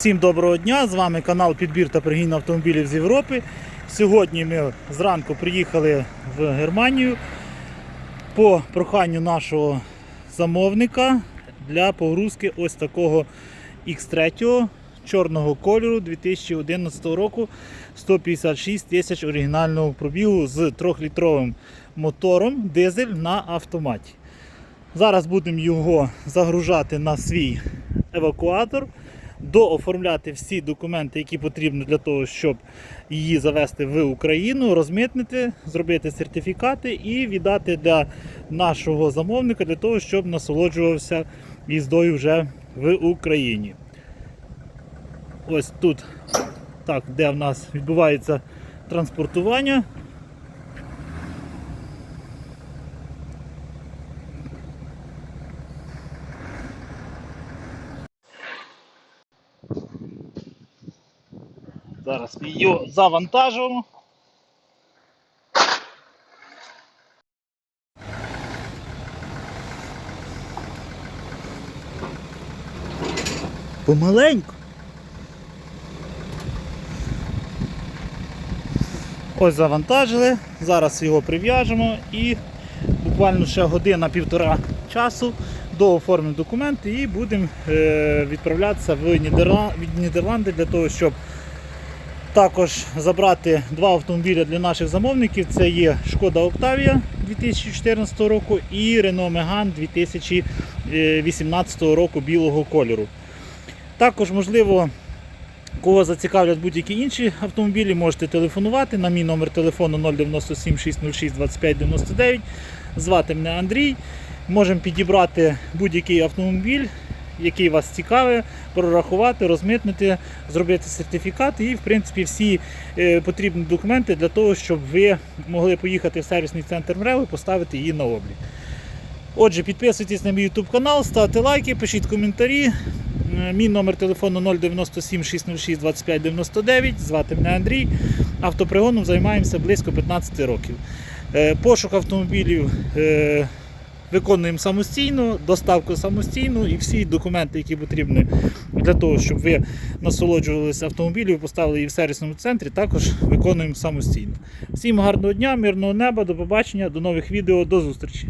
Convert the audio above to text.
Всім доброго дня! З вами канал Підбір та пригін автомобілів з Європи. Сьогодні ми зранку приїхали в Германію по проханню нашого замовника для погрузки ось такого X3 чорного кольору 2011 року 156 тисяч оригінального пробігу з 3-літровим мотором дизель на автоматі. Зараз будемо його загружати на свій евакуатор, дооформляти всі документи, які потрібні для того, щоб її завести в Україну, розмитнити, зробити сертифікати і віддати для нашого замовника для того, щоб насолоджувався їздою вже в Україні. Ось тут, так, де в нас відбувається транспортування. Зараз ми її завантажуємо. Помаленьку. Ось завантажили. Зараз його прив'яжемо і буквально ще година-півтора часу дооформимо документи і будемо е, відправлятися в Нідерланди для того, щоб також забрати два автомобілі для наших замовників. Це є Шкода Октавія 2014 року і Renault Megane 2018 року білого кольору. Також, можливо, кого зацікавлять будь-які інші автомобілі, можете телефонувати на мій номер телефону 097 606 25 99. Звати мене Андрій. Можемо підібрати будь-який автомобіль, який вас цікавить, прорахувати, розмитнити, зробити сертифікат і, в принципі, всі е, потрібні документи для того, щоб ви могли поїхати в сервісний центр МРЕВ і поставити її на облік. Отже, підписуйтесь на мій YouTube канал, ставте лайки, пишіть коментарі. Е, Мій номер телефону 097 606 25 99. Звати мене Андрій. Автопригоном займаємося близько 15 років. Е, Пошук автомобілів виконуємо самостійно, доставку самостійно і всі документи, які потрібні для того, щоб ви насолоджувалися автомобілем, і поставили її в сервісному центрі, також виконуємо самостійно. Всім гарного дня, мирного неба, до побачення, до нових відео, до зустрічі!